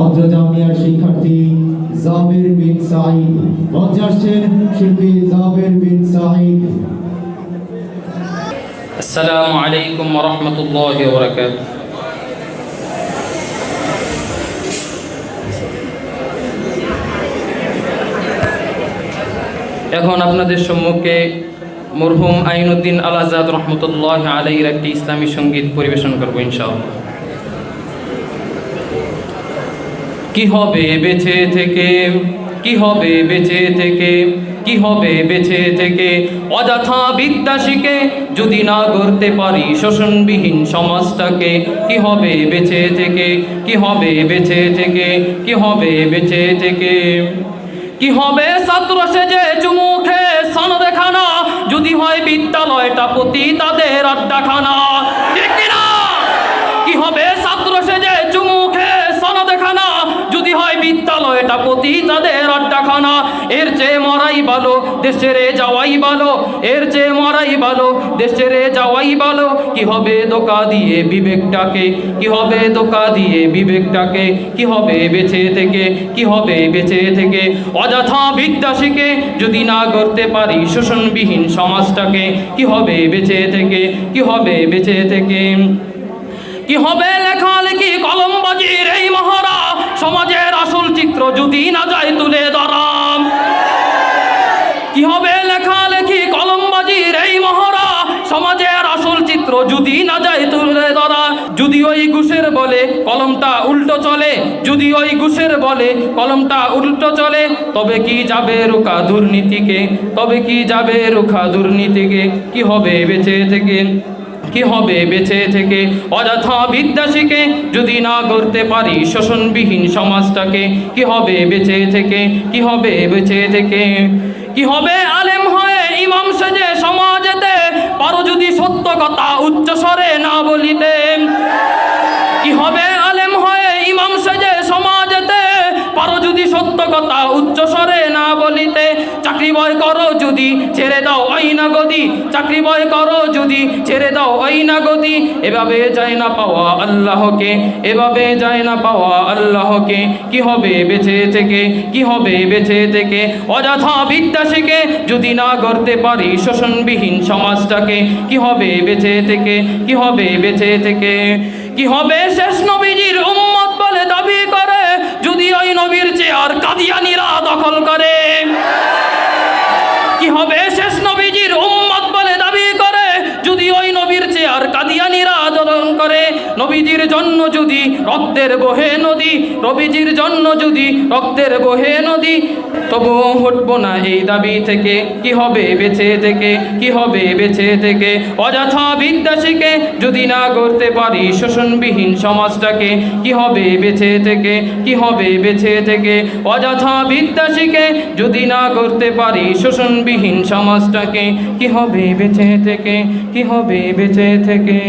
অজ্জ শিক্ষার্থী জাবির বিন সাইদ মঞ্চ আসছেন শিল্পী জাবির বিন সাইদ আসসালামু আলাইকুম ওয়া রাহমাতুল্লাহি ওয়া বারাকাতুহু। এখন আপনাদের সম্মুখে মরহুম আইনুদ্দিন আলাজাদ রহমতুল্লাহ আলাইয়ের একটি ইসলামী সংগীত পরিবেশন করব ইনশাআল্লাহ। কি হবে বেঁচে থেকে? কি হবে বেঁচে থেকে? কি হবে বেঁচে থেকে? অযথা বিদ্যা শিখে যদি না গড়তে পারি শোষণবিহীন সমাজটাকে, কি হবে বেঁচে থেকে? কি হবে বেঁচে থেকে? কি হবে বেঁচে থেকে? কি হবে ছাত্র সেজে চুমুখে সনদে খানা যদি হয় বিদ্যালয়টা প্রতি তাদের আড্ডাখানা। এর চেয়ে মরাই ভালো, দেশেরে যাওয়াই ভালো, এর চেয়ে মরাই ভালো, দেশেরে যাওয়াই ভালো। কি হবে দোকা দিয়ে বিবেকটাকে? কি হবে দোকা দিয়ে বিবেকটাকে? কি হবে বেঁচে থেকে? কি হবে বেঁচে থেকে? অযথা বিদ্যা শিখে যদি না করতে পারি শোষণবিহীন সমাজটাকে, কি হবে বেঁচে থেকে? কি হবে বেঁচে থেকে? কি হবে লেখালেখি কলমবাজির এই মহারা সমাজের আসল চিত্র যদি না চিত্র যদি না যায় তুলে ধরা, যদি ওই ঘুষের বলে কলমটা উল্টো চলে, যদি ওই ঘুষের বলে কলমটা উল্টো চলে, তবে কি যাবে রুখা দুর্নীতিকে? তবে কি যাবে রুখা দুর্নীতিকে? কি হবে বেঁচে থেকে? কি হবে বেঁচে থেকে? অযথা বিদ্যা শিখে যদি না করতে পারি শোষণবিহীন সমাজটাকে, কি হবে বেঁচে থেকে? কি হবে বেঁচে থেকে? কি হবে আলেম হয়ে ইমাম সেজে সমাজেতে পারো যদি সত্য কথা উচ্চ স্বরে না বলিতে, কি হবে আলেম হয়ে ইমাম সেজে সমাজেতে? পারো যদি সত্য কথা উচ্চ স্বরে না বলিতে, চাকরি বয় করো যদি ছেড়ে দাও আইনা গদি। চাকরি বয় করো যদি ছেড়ে দাও আইনা গদি। এভাবে যায় না পাওয়া আল্লাহকে, এভাবে যায় না পাওয়া আল্লাহকে। কি হবে বেঁচে থেকে? কি হবে বেঁচে থেকে? অযথা বিদ্যা শিখে যদি না করতে পারি শোষণবিহীন সমাজটাকে, কি হবে বেঁচে থেকে? কি হবে বেঁচে থেকে? কি হবে শেষ নবীজির নবীজির জন্য যদি রক্তের বহে নদী নবীজির জন্য যদি রক্তের বহে নদী, তবুও হটব না এই দাবি থেকে। কি হবে বেঁচে থেকে? কি হবে বেঁচে থেকে? অযথা বিদ্যা শিখে যদি না করতে পারি শোষণবিহীন সমাজটাকে, কি হবে বেঁচে থেকে? কি হবে বেঁচে থেকে? অযথা বিদ্যা শিখে যদি না করতে পারি শোষণবিহীন সমাজটাকে, কি হবে বেঁচে থেকে? কি হবে বেঁচে থেকে?